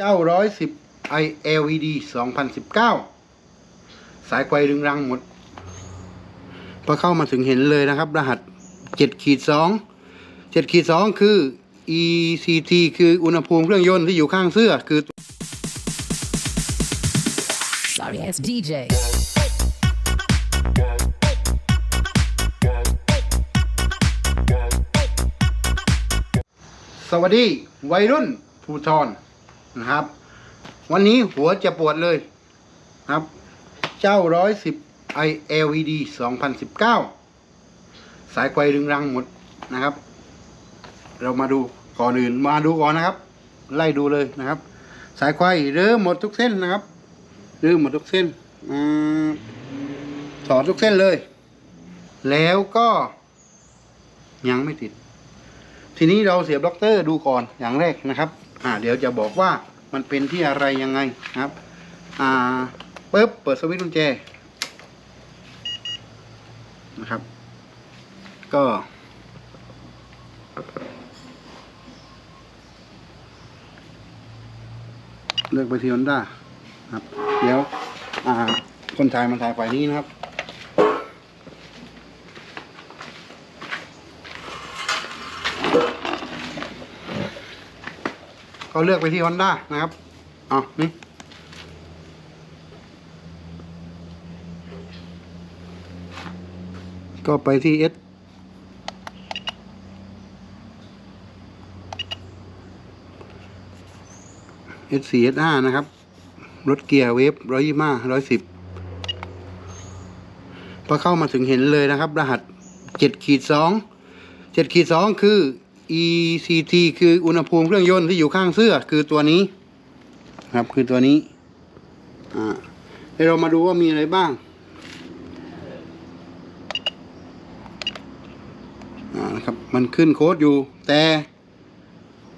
เจ้าร้อยสิบ i LED สองพันสิบเก้าสายไฟรึงรังหมด พอเข้ามาถึงเห็นเลยนะครับ รหัสเจ็ดขีดสองเจ็ดขีดสองคือ ECT คืออุณหภูมิเครื่องยนต์ที่อยู่ข้างเสื้อคือ Sorry ass DJ. สวัสดี วัยรุ่นภูทร นะครับ วันนี้หัวจะปวดเลยครับ เจ้าร้อยสิบ i LED สองพันสิบเก้าสายไฟรึงรังหมดนะครับ เรามาดูก่อนอื่นมาดูก่อนนะครับ ไล่ดูเลยนะครับ สายไฟเริ่มหมดทุกเส้นนะครับเริ่มหมดทุกเส้นอืมถอดทุกเส้นเลย แล้วก็ยังไม่ติด ทีนี้เราเสียบด็อกเตอร์ดูก่อนอย่างแรกนะครับ อ่าเดี๋ยวจะบอกว่ามันเป็นที่อะไรยังไงนะครับ อ่าปึ๊บเปิดสวิตช์กุญแจนะครับ ก็ เลือกไปที่ฮอนด้าครับ เดี๋ยว อ่า คนถ่ายมันถ่ายฝ่ายนี้นะครับ ก็เลือกไปที่ Honda นะครับอ๋อนี่ก็ไปที่ S S 4 S 5นะครับ รถเกียร์เวฟร้อยยี่ห้าร้อยสิบพอเข้ามาถึงเห็นเลยนะครับ รหัสเจ็ดขีดสองเจ็ดขีดสองคือ ECT คืออุณหภูมิเครื่องยนต์ที่อยู่ข้างเสื้อคือตัวนี้ครับคือตัวนี้อ่าให้เรามาดูว่ามีอะไรบ้างอ่านะครับมันขึ้นโค้ดอยู่ แต่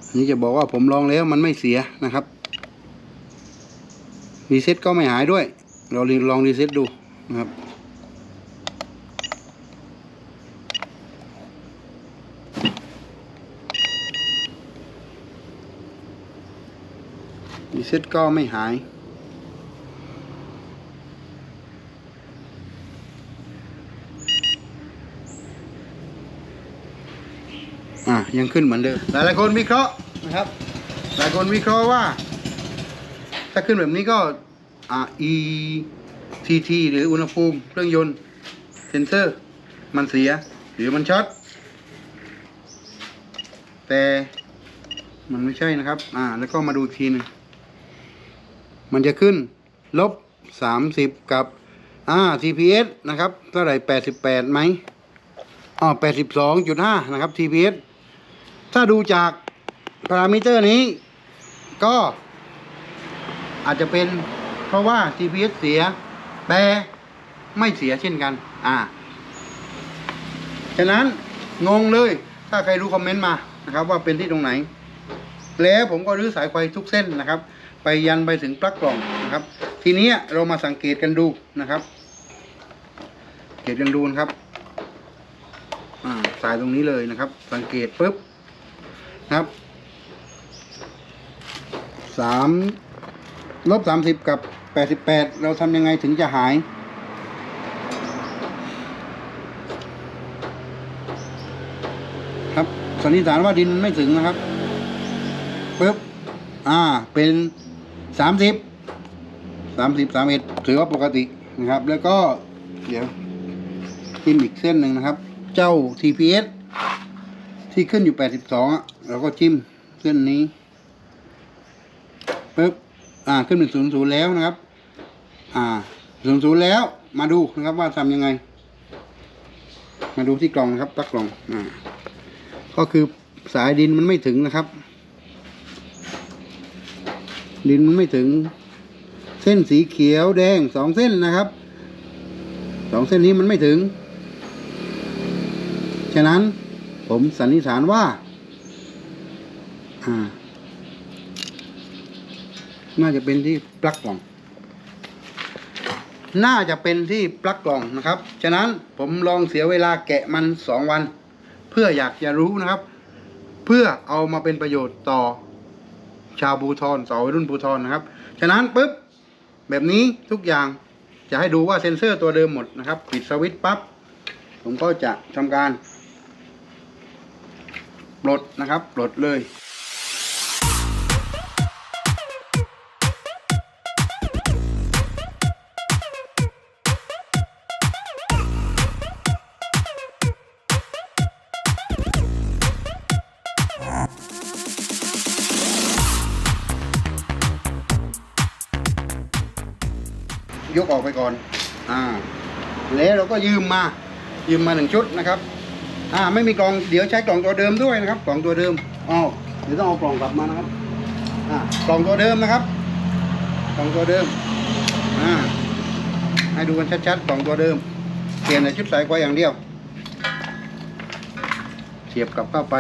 อันนี้จะบอกว่าผมลองแล้วมันไม่เสียนะครับรีเซ็ตก็ไม่หายด้วย เราลองรีเซ็ตดูนะครับ รีเซ็ตก็ไม่หาย อะ ยังขึ้นเหมือนเดิม หลายหลายคนวิเคราะห์นะครับ หลายคนวิเคราะห์ว่า ถ้าขึ้นแบบนี้ก็อ่า e t t หรืออุณหภูมิเครื่องยนต์ เซนเซอร์ มันเสีย หรือมันช็อตแต่มันไม่ใช่นะครับ อ่า แล้วก็มาดูอีกทีหนึ่ง มันจะขึ้นลบสามสิบกับอ่า TPS นะครับเท่าไหร่แปดสิบแปดไหมอ๋อแปดสิบสองจุดห้านะครับ TPS ถ้าดูจากพารามิเตอร์นี้ ก็อาจจะเป็นเพราะว่า TPS เสียแต่ไม่เสียเช่นกัน อ่า ฉะนั้นงงเลย ถ้าใครรู้คอมเมนต์มานะครับ ว่าเป็นที่ตรงไหน แล้วผมก็รื้อสายไฟทุกเส้นนะครับ ไปยันไปถึงปลั๊กกล่องนะครับ ทีนี้เรามาสังเกตกันดูนะครับเกตกันดูนะครับสายตรงนี้เลยนะครับ สังเกตปุ๊บนะครับสามลบสามสิบกับแปดสิบแปดเราทำยังไงถึงจะหายครับสันนิษฐานว่าดินไม่ถึงนะครับปึ๊บอ่าเป็น สามสิบสามสิบสามเอ็ดถือว่าปกตินะครับ แล้วก็เดี๋ยวจิ้มอีกเส้นหนึ่งนะครับ เจ้า TPS ที่ขึ้นอยู่แปดสิบสองเราก็จิ้มเส้นนี้ปึ๊บอ่าขึ้นเป็นศูนย์ศูนย์แล้วนะครับ อ่าศูนย์ศูนย์แล้วมาดูนะครับว่าทำยังไง มาดูที่กล่องนะครับปลั๊กกล่องอ่าก็คือสายดินมันไม่ถึงนะครับ ดินมันไม่ถึง เส้นสีเขียวแดงสองเส้นนะครับสองเส้นนี้มันไม่ถึง ฉะนั้นผมสันนิษฐานว่าอ่า น่าจะเป็นที่ปลั๊กกล่อง น่าจะเป็นที่ปลั๊กกล่องนะครับ ฉะนั้นผมลองเสียเวลาแกะมันสองวัน เพื่ออยากจะรู้นะครับ เพื่อเอามาเป็นประโยชน์ต่อ ชาวบูทรสาวรุ่นบูทรนะครับ ฉะนั้นปุ๊บแบบนี้ทุกอย่างจะให้ดูว่าเซ็นเซอร์ตัวเดิมหมดนะครับ ปิดสวิตช์ปั๊บผมก็จะทำการปลดนะครับปลดเลย ยกออกไปก่อน อ่า แล้วเราก็ยืมมา ยืมมาหนึ่งชุดนะครับ อ่า ไม่มีกล่อง เดี๋ยวใช้กล่องตัวเดิมด้วยนะครับ กล่องตัวเดิมอ๋อเดี๋ยวต้องเอากล่องกลับมานะครับ อ่า กล่องตัวเดิมนะครับ กล่องตัวเดิม อ่า ให้ดูกันชัดๆ กล่องตัวเดิม เปลี่ยนในชุดสายไฟอย่างเดียว เสียบกลับเข้าไป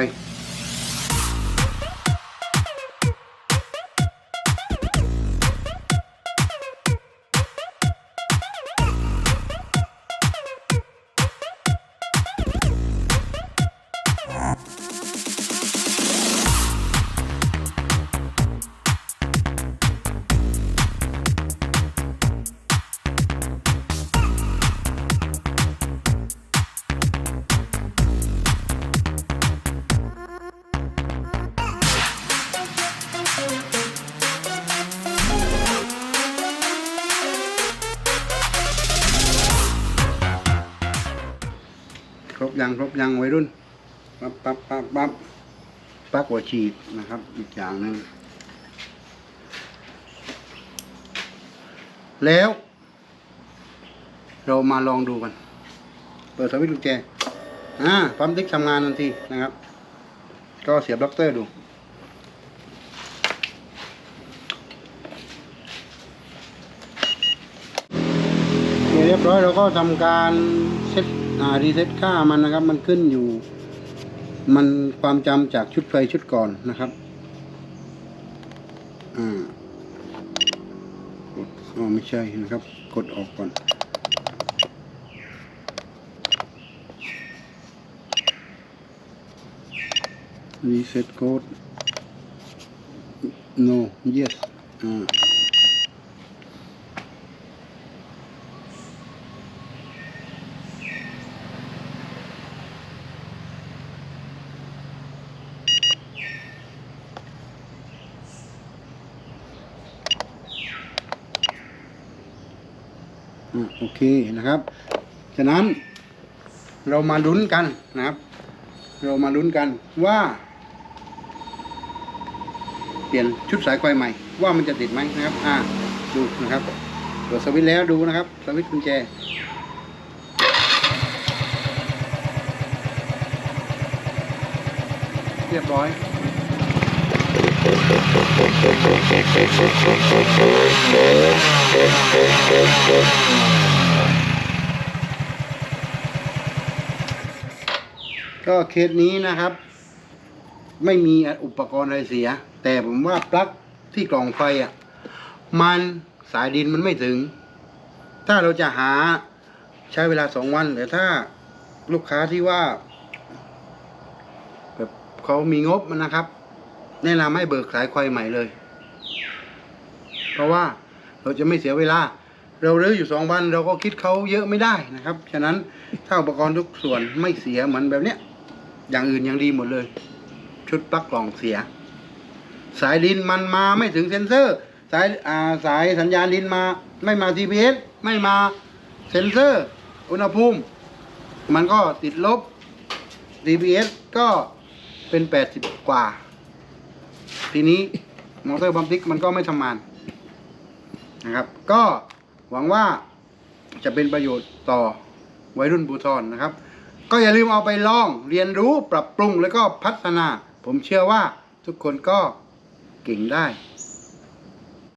ยังครบยังวัยรุ่นปั๊บปั๊บปั๊บปั๊บปลั๊กหัวฉีดนะครับ อีกอย่างหนึ่งแล้ว เรามาลองดูกัน เปิดสวิตช์กุญแจอ่าปั๊มติ๊กทำงานทันทีนะครับ ก็เสียบล็อกเตอร์ดูเรียบร้อยเราก็ทำการเซต รีเซ็ตค่ามันนะครับ มันขึ้นอยู่ มันความจำจากชุดไฟชุดก่อนนะครับอ่ากดอ๋อไม่ใช่นะครับ กดออกก่อนรีเซ็ตโค้ด no yes อ่า โอเคนะครับฉะนั้นเรามาลุ้นกันนะครับ เรามาลุ้นกันว่า เปลี่ยนชุดสายไฟใหม่ ว่ามันจะติดไหมนะครับ อ่าดูนะครับเปิดสวิตช์แล้วดูนะครับสวิตช์กุญแจเรียบร้อย ก็เคสนี้นะครับ ไม่มีอุปกรณ์อะไรเสีย แต่ผมว่าปลั๊กที่กล่องไฟอะมันสายดินมันไม่ถึง ถ้าเราจะหาใช้เวลาสองวันแต่ถ้าลูกค้าที่ว่าแบบเขามีงบมันนะครับ แนะนำให้เบิกสายไฟใหม่เลย เพราะว่าเราจะไม่เสียเวลา เราเลื้ออยู่สองวัน เราก็คิดเขาเยอะไม่ได้นะครับ ฉะนั้นถ้าอุปกรณ์ทุกส่วนไม่เสียเหมือนแบบเนี้ย อย่างอื่นยังดีหมดเลย ชุดปลั๊กกล่องเสีย สายดินมันมาไม่ถึงเซ็นเซอร์ สายอ่าสายสัญญาณดินมาไม่มา GPS ไม่มาเซ็นเซอร์ อุณหภูมิ มันก็ติดลบ GPS ก็เป็น 80 กว่า ทีนี้มอเตอร์บัมติกมันก็ไม่ทำงานนะครับ ก็หวังว่าจะเป็นประโยชน์ต่อวัยรุ่นบูทอนนะครับ ก็อย่าลืมเอาไปลองเรียนรู้ปรับปรุงแล้วก็พัฒนา ผมเชื่อว่าทุกคนก็เก่งได้